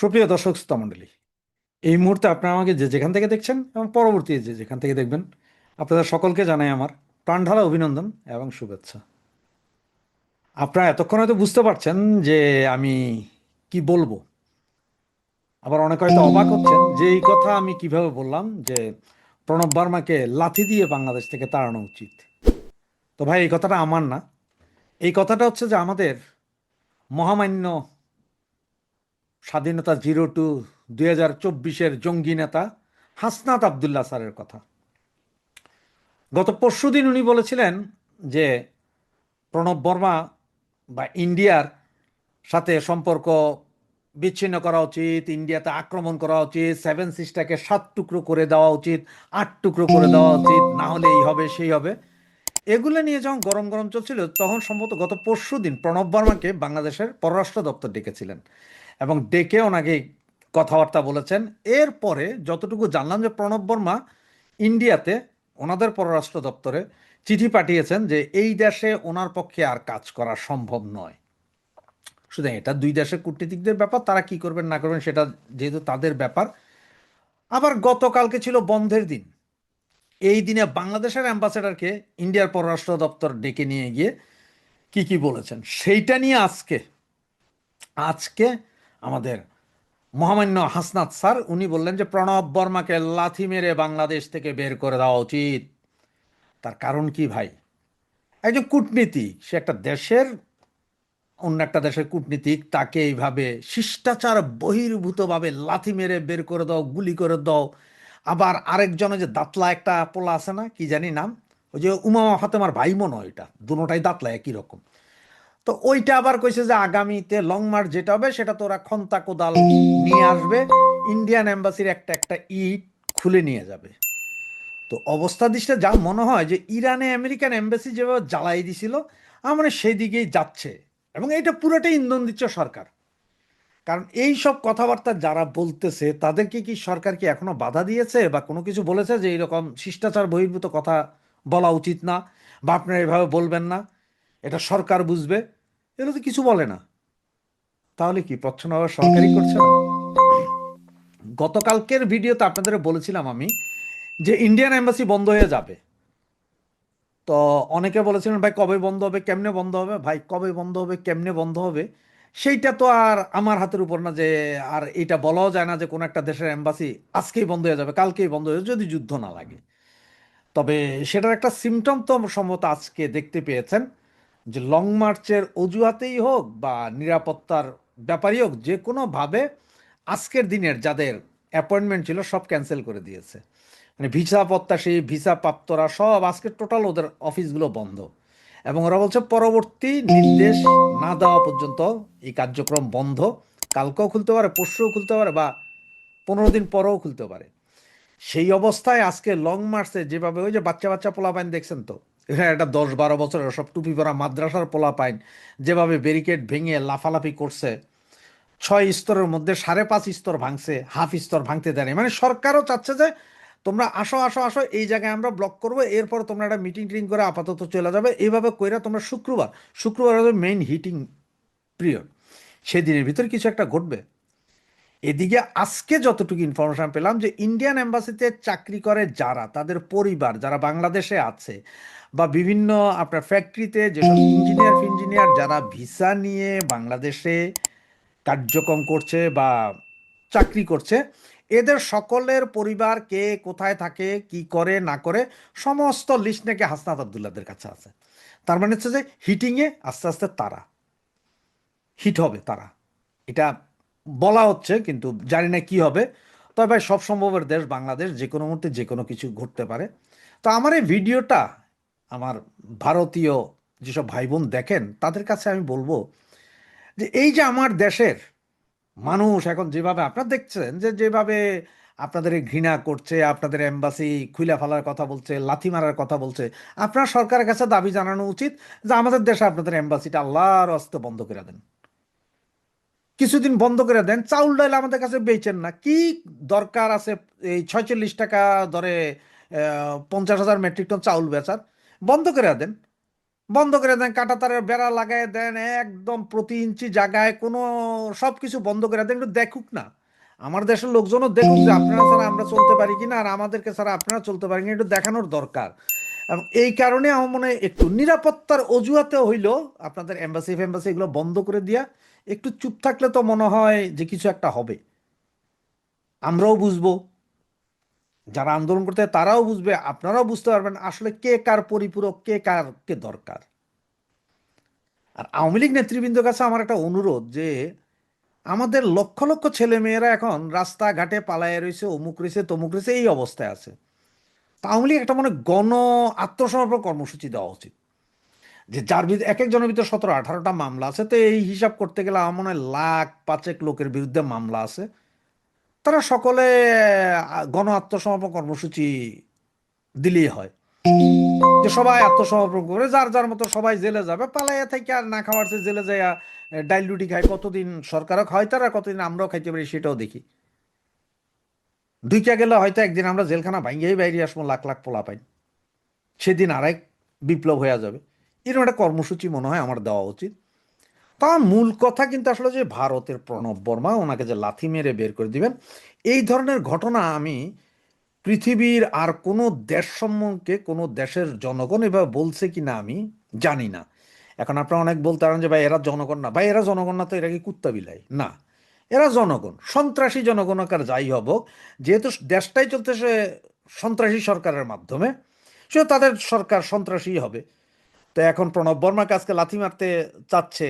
সুপ্রিয় দর্শক শ্রোতা মণ্ডলী এই মুহূর্তে আপনারা আমাকে যে যেখান থেকে দেখছেন এবং পরবর্তী যে যেখান থেকে দেখবেন, আপনাদের সকলকে জানাই আমার প্রাণঢালা অভিনন্দন এবং শুভেচ্ছা। আপনারা এতক্ষণ হয়তো বুঝতে পারছেন যে আমি কি বলব। আবার অনেক হয়তো অবাক হচ্ছেন যে এই কথা আমি কীভাবে বললাম যে প্রণব বার্মাকে লাথি দিয়ে বাংলাদেশ থেকে তাড়ানো উচিত। তো ভাই, এই কথাটা আমার না। এই কথাটা হচ্ছে যে আমাদের মহামান্য স্বাধীনতা জিরো টু দুই হাজার চব্বিশের জঙ্গি নেতা হাসনাত আবদুল্লাহ স্যারের কথা। গত পরশু দিন উনি বলেছিলেন যে প্রণব বর্মা বা ইন্ডিয়ার সাথে সম্পর্ক বিচ্ছিন্ন করা উচিত, ইন্ডিয়াতে আক্রমণ করা উচিত, সেভেন সিস্টারকে সাত টুকরো করে দেওয়া উচিত, আট টুকরো করে দেওয়া উচিত, না হলে এই হবে, সেই হবে। এগুলো নিয়ে যখন গরম গরম চলছিল, তখন সম্ভবত গত পরশু দিন প্রণব বর্মাকে বাংলাদেশের পররাষ্ট্র দপ্তর ডেকেছিলেন। এবং ডেকে ওনাকে কথাবার্তা বলেছেন। এরপরে যতটুকু জানলাম যে প্রণব বর্মা ইন্ডিয়াতে ওনাদের পররাষ্ট্র দপ্তরে চিঠি পাঠিয়েছেন যে এই দেশে ওনার পক্ষে আর কাজ করা সম্ভব নয়। সুতরাং এটা দুই দেশের কূটনীতিকদের ব্যাপার, তারা কি করবেন না করবেন সেটা যেহেতু তাদের ব্যাপার। আবার গতকালকে ছিল বন্ধের দিন। এই দিনে বাংলাদেশের অ্যাম্বাসেডারকে ইন্ডিয়ার পররাষ্ট্র দপ্তর ডেকে নিয়ে গিয়ে কি কি বলেছেন, সেইটা নিয়ে আজকে আজকে আমাদের মহামান্য হাসনাত স্যার, উনি বললেন যে প্রণব বর্মাকে লাথি মেরে বাংলাদেশ থেকে বের করে দেওয়া উচিত। তার কারণ কি ভাই? একজন কূটনীতিক সে একটা দেশের, অন্য একটা দেশের কূটনীতিক, তাকে এইভাবে শিষ্টাচার বহির্ভূতভাবে লাথি মেরে বের করে দাও, গুলি করে দাও। আবার আরেকজনে যে দাঁতলা একটা পোলা আছে না, কি জানি নাম? ওই যে উমামা ফাতেমার ভাই মনে হয় এটা দুটাই দাঁতলা একই রকম। তো ওইটা আবার কইছে যে আগামীতে লং মার্চ যেটা হবে, সেটা তো ওরা খন্তা কোদাল নিয়ে আসবে। ইন্ডিয়ান এম্বাসির একটা একটা ইট খুলে নিয়ে যাবে। তো অবস্থা দৃষ্টিতে যা মনে হয় যে ইরানে আমেরিকান এম্বাসি যেভাবে জ্বালাই দিছিল আমার সেই দিকেই যাচ্ছে। এবং এটা পুরোটাই ইন্ধন দিচ্ছে সরকার। কারণ এই সব কথাবার্তা যারা বলতেছে, তাদেরকে কি সরকার কি এখনও বাধা দিয়েছে বা কোনো কিছু বলেছে যে এইরকম শিষ্টাচার বহির্ভূত কথা বলা উচিত না? বা আপনারা এভাবে বলবেন না? এটা সরকার বুঝবে, এগুলো তো কিছু বলে না। তাহলে কি প্রচ্ছন্ন সরকারই করছে না? গতকালকের ভিডিওতে আপনাদের বলেছিলাম আমি যে ইন্ডিয়ান এম্বাসি বন্ধ হয়ে যাবে। তো অনেকে বলেছিলেন, ভাই, কবে বন্ধ হবে? কেমনে বন্ধ হবে? ভাই, কবে বন্ধ হবে? কেমনে বন্ধ হবে? সেইটা তো আর আমার হাতের উপর না যে আর এটা বলাও যায় না যে কোনো একটা দেশের এম্বাসি আজকেই বন্ধ হয়ে যাবে, কালকেই বন্ধ হয়ে যদি যুদ্ধ না লাগে। তবে সেটার একটা সিমটম তো সম্ভবত আজকে দেখতে পেয়েছেন। যে লং মার্চের অজুহাতেই হোক বা নিরাপত্তার ব্যাপারই হোক, যে কোনোভাবে আজকের দিনের যাদের অ্যাপয়েন্টমেন্ট ছিল সব ক্যান্সেল করে দিয়েছে। মানে ভিসা প্রত্যাশী, ভিসা প্রাপ্তরা সব আজকে টোটাল ওদের অফিসগুলো বন্ধ। এবং ওরা বলছে, পরবর্তী নির্দেশ না দেওয়া পর্যন্ত এই কার্যক্রম বন্ধ। কালকেও খুলতে পারে, পরশুও খুলতে পারে বা পনেরো দিন পরেও খুলতে পারে। সেই অবস্থায় আজকে লং মার্চে যেভাবে ওই যে বাচ্চা বাচ্চা পোলা পাইন দেখছেন তো এখানে একটা দশ বারো বছরের সব টুপি পরা মাদ্রাসার পোলা পাইন যেভাবে ব্যারিকেড ভেঙে লাফালাফি করছে, ছয় স্তরের মধ্যে সাড়ে পাঁচ স্তর ভাঙছে হাফ স্তর ভাঙতে দেয়নি। মানে সরকারও চাচ্ছে যে তোমরা আসো আসো আসো, এই জায়গায় আমরা ব্লক করব, এরপর তোমরা একটা মিটিং টিটিং করে আপাতত চলে যাবে। এইভাবে কইরা তোমরা শুক্রবার শুক্রবার হবে মেইন হিটিং পিরিয়ড সেদিনের ভিতর কিছু একটা ঘটবে। এদিকে আজকে যতটুকু ইনফরমেশন পেলাম যে ইন্ডিয়ান এম্বাসিতে চাকরি করে যারা, তাদের পরিবার যারা বাংলাদেশে আছে বা বিভিন্ন আপনার ফ্যাক্টরিতে যেসব ইঞ্জিনিয়ার ফিঞ্জিনিয়ার যারা ভিসা নিয়ে বাংলাদেশে কার্যক্রম করছে বা চাকরি করছে, এদের সকলের পরিবার কে কোথায় থাকে, কি করে, না করে, সমস্ত লিস্ট নাকি হাসনাত আবদুল্লাদের কাছে আছে। তার মানে হচ্ছে যে হিটিংয়ে আস্তে আস্তে তারা হিট হবে তারা। এটা বলা হচ্ছে, কিন্তু জানি না কি হবে। তবে ভাই, সব সম্ভবের দেশ বাংলাদেশ, যে কোনো মুহূর্তে যে কোনো কিছু ঘটতে পারে। তো আমার এই ভিডিওটা আমার ভারতীয় যেসব ভাই বোন দেখেন, তাদের কাছে আমি বলব যে, এই যে আমার দেশের মানুষ এখন যেভাবে, আপনারা দেখছেন যে যেভাবে আপনাদের ঘৃণা করছে, আপনাদের এম্বাসি খুলে ফেলার কথা বলছে, লাথি মারার কথা বলছে, আপনার সরকারের কাছে দাবি জানানো উচিত যে, আমাদের দেশে আপনাদের এম্বাসিটা আল্লাহর হস্তে বন্ধ করে দেন। কিছুদিন বন্ধ করে দেন, চাউল ডাল আমাদের কাছে বেচেন না। কি দরকার আছে এই ছয়চল্লিশ টাকা ধরে পঞ্চাশ হাজার মেট্রিক টন চাউল বেচার? বন্ধ করে দেন। বন্ধ করে দেন কাঁটাতারের বেড়া লাগায় দেন, একদম প্রতি ইঞ্চি জায়গায় কোনো সব কিছু বন্ধ করে দেন, একটু দেখুক না। আমার দেশের লোকজনও দেখুক যে আপনারা ছাড়া আমরা চলতে পারি কিনা, আর আমাদেরকে ছাড়া আপনারা চলতে পারি কিনা, একটু দেখানোর দরকার। এবং এই কারণে আমার মনে হয় একটু নিরাপত্তার অজুহাতে হইল আপনাদের এম্বাসি, ফেম্বাসি এগুলো বন্ধ করে দিয়া একটু চুপ থাকলে তো মনে হয় যে কিছু একটা হবে। আমরাও বুঝব। যারা আন্দোলন করতে তারাও বুঝবে, আপনারাও বুঝতে পারবেন আসলে কে কার পরিপূরক, কে কার কে দরকার। আর আওয়ামী লীগ নেতৃবৃন্দের কাছে আমার একটা অনুরোধ যে, আমাদের লক্ষ লক্ষ ছেলে মেয়েরা এখন রাস্তাঘাটে পালায় রয়েছে, অমুক রয়েছে, তমুক রয়েছে, এই অবস্থায় আছে। তা আওয়ামী লীগ একটা মানে গণ আত্মসমর্পণ কর্মসূচি দেওয়া উচিত। যে যার ভিতরে এক একজনের ভিতরে সতেরো, আঠারোটা মামলা আছে। তো এই হিসাব করতে গেলে আমার মনে হয় লাখ পাঁচেক লোকের বিরুদ্ধে মামলা আছে। তারা সকলে গণ আত্মসমর্পণ কর্মসূচি দিলেই হয়। যে সবাই আত্মসমর্পণ করে, যার যার মতো সবাই জেলে যাবে, পালাইয়া থেকে আর না খাওয়ার জেলে যাইয়া ডাইল রুটি খায়, কতদিন সরকারও খায় তারা কতদিন আমরাও খাইতে পারি, সেটাও দেখি। দুইটা গেলে হয়তো একদিন আমরা জেলখানা ভাঙ্গিয়েই বাইরে আসব, লাখ লাখ পোলা পাই সেদিন আরেক বিপ্লব হয়ে যাবে। এরকম একটা কর্মসূচি মনে হয় আমার দেওয়া উচিত। তা মূল কথা কিন্তু আসলে যে ভারতের প্রণব বর্মা, ওনাকে যে লাথি মেরে বের করে দিবেন, এই ধরনের ঘটনা আমি পৃথিবীর আর কোনো দেশ সম্মুখে কোনো দেশের জনগণ এভাবে বলছে কি না আমি জানি না। এখন আপনারা অনেক বলতে পারেন যে, ভাই, এরা জনগণ না। ভাই, এরা জনগণ না তো এরা কি কুত্তা বিলাই? না। এরা জনগণ, সন্ত্রাসী জনগণকার যাই হব যেহেতু দেশটাই চলতেছে সন্ত্রাসী সরকারের মাধ্যমে সে তাদের সরকার সন্ত্রাসী হবে। তো এখন প্রণব বর্মাকে আজকে লাথি মারতে চাচ্ছে।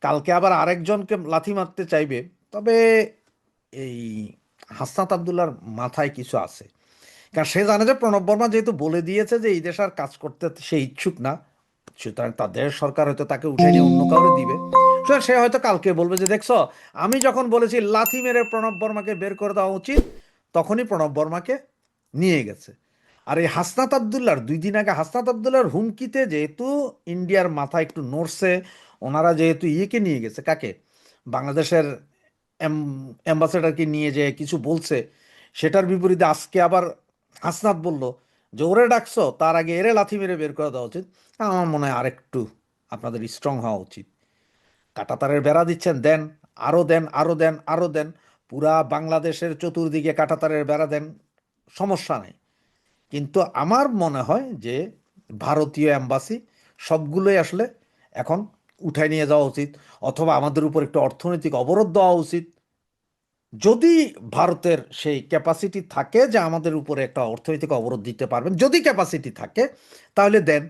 কালকে আবার আরেকজনকে লাথি মারতে চাইবে। তবে এই হাসনাত আবদুল্লার মাথায় কিছু আছে। কারণ সে জানে যে প্রণব বর্মা যেহেতু বলে দিয়েছে যে এই দেশ আর কাজ করতে সে ইচ্ছুক না, সুতরাং তাদের সরকার হয়তো তাকে উঠে নিয়ে অন্য কাউরে দিবে। সুতরাং সে হয়তো কালকে বলবে যে, দেখছ, আমি যখন বলেছি লাথি মেরে প্রণব বর্মাকে বের করে দেওয়া উচিত, তখনই প্রণব বর্মাকে নিয়ে গেছে। আর এই হাসনাত আবদুল্লার দুই দিন আগে হাসনাত আবদুল্লার হুমকিতে যেহেতু ইন্ডিয়ার মাথা একটু নড়ছে, ওনারা যেহেতু ইয়েকে নিয়ে গেছে, কাকে? বাংলাদেশের অ্যাম্বাসেডারকে নিয়ে যে কিছু বলছে, সেটার বিপরীতে আজকে আবার হাসনাত বলল যে, ওরে ডাকছো, তার আগে এরে লাথি মেরে বের করে দেওয়া উচিত। আমার মনে হয় আরেকটু আপনাদের স্ট্রং হওয়া উচিত। কাটাতারের বেড়া দিচ্ছেন, দেন আরও দেন আরও দেন আরও দেন, পুরা বাংলাদেশের চতুর্দিকে কাটাতারের বেড়া দেন, সমস্যা নেই। কিন্তু আমার মনে হয় যে ভারতীয় অ্যাম্বাসি সবগুলোই আসলে এখন উঠায় নিয়ে যাওয়া উচিত, অথবা আমাদের উপর একটু অর্থনৈতিক অবরোধ দেওয়া উচিত। যদি ভারতের সেই ক্যাপাসিটি থাকে যে আমাদের উপরে একটা অর্থনৈতিক অবরোধ দিতে পারবেন, যদি ক্যাপাসিটি থাকে, তাহলে দেন।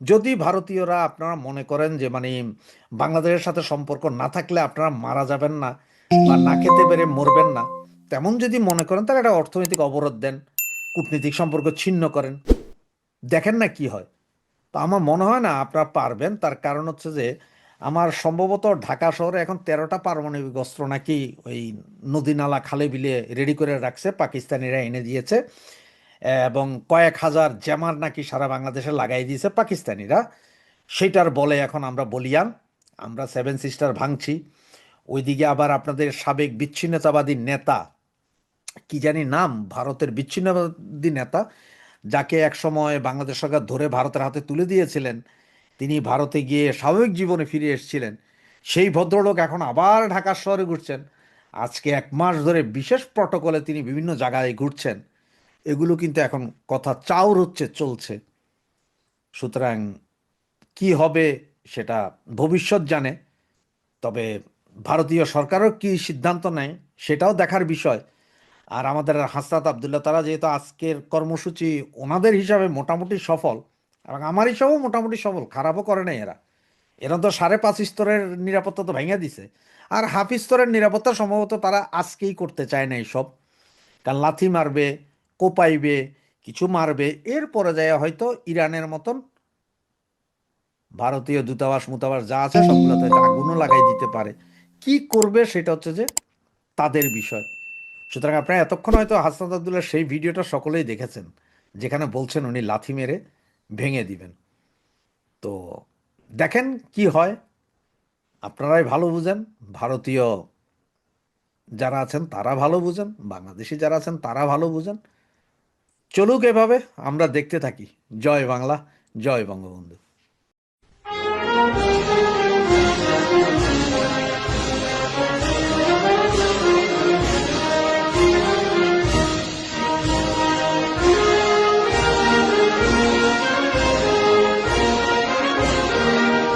যদি ভারতীয়রা আপনারা মনে করেন যে মানে বাংলাদেশের সাথে সম্পর্ক না থাকলে আপনারা মারা যাবেন না বা না খেতে পেরে মরবেন না, তেমন যদি মনে করেন, তাহলে একটা অর্থনৈতিক অবরোধ দেন। কূটনীতিক সম্পর্ক ছিন্ন করেন। দেখেন না কি হয়। তো আমার মনে হয় না আপনারা পারবেন। তার কারণ হচ্ছে যে, আমার সম্ভবত ঢাকা শহরে এখন তেরোটা পারমাণবিক অস্ত্র নাকি ওই নদী নালা খালে বিলে রেডি করে রাখছে, পাকিস্তানিরা এনে দিয়েছে। এবং কয়েক হাজার জ্যামার নাকি সারা বাংলাদেশে লাগাই দিয়েছে পাকিস্তানিরা। সেটার বলে এখন আমরা বলিয়ান। আমরা সেভেন সিস্টার ভাঙছি। ওইদিকে আবার আপনাদের সাবেক বিচ্ছিন্নতাবাদী নেতা কি জানি নাম, ভারতের বিচ্ছিন্নতাবাদী নেতা, যাকে একসময় বাংলাদেশ সরকার ধরে ভারতের হাতে তুলে দিয়েছিলেন, তিনি ভারতে গিয়ে স্বাভাবিক জীবনে ফিরে এসেছিলেন। সেই ভদ্রলোক এখন আবার ঢাকা শহরে ঘুরছেন। আজকে এক মাস ধরে বিশেষ প্রটোকলে তিনি বিভিন্ন জায়গায় ঘুরছেন। এগুলো কিন্তু এখন কথা চাউর হচ্ছে, চলছে। সুতরাং কি হবে সেটা ভবিষ্যৎ জানে। তবে ভারতীয় সরকারও কি সিদ্ধান্ত নেয়, সেটাও দেখার বিষয়। আর আমাদের হাসনাত আবদুল্লাহ, তারা যেহেতু আজকের কর্মসূচি ওনাদের হিসাবে মোটামুটি সফল, এবং আমার হিসাবেও মোটামুটি সফল, খারাপও করে নাই এরা। এরা তো সাড়ে পাঁচ স্তরের নিরাপত্তা তো ভেঙে দিছে। আর হাফ স্তরের নিরাপত্তা সম্ভবত তারা আজকেই করতে চায় না এইসব কারণ লাথি মারবে, কোপাইবে, কিছু মারবে, এরপরে যায় হয়তো ইরানের মতন ভারতীয় দূতাবাস, মুতাবাস যা আছে সবগুলোতে আগুনও লাগাই দিতে পারে। কি করবে সেটা হচ্ছে যে তাদের বিষয়। সুতরাং আপনারা এতক্ষণ হয়তো হাসনাত আবদুল্লাহ সেই ভিডিওটা সকলেই দেখেছেন, যেখানে বলছেন উনি লাথি মেরে ভেঙে দিবেন। তো দেখেন কি হয়। আপনারাই ভালো বুঝেন, ভারতীয় যারা আছেন তারা ভালো বুঝেন, বাংলাদেশি যারা আছেন তারা ভালো বুঝেন। চলুক এভাবে, আমরা দেখতে থাকি। জয় বাংলা, জয় বঙ্গবন্ধু।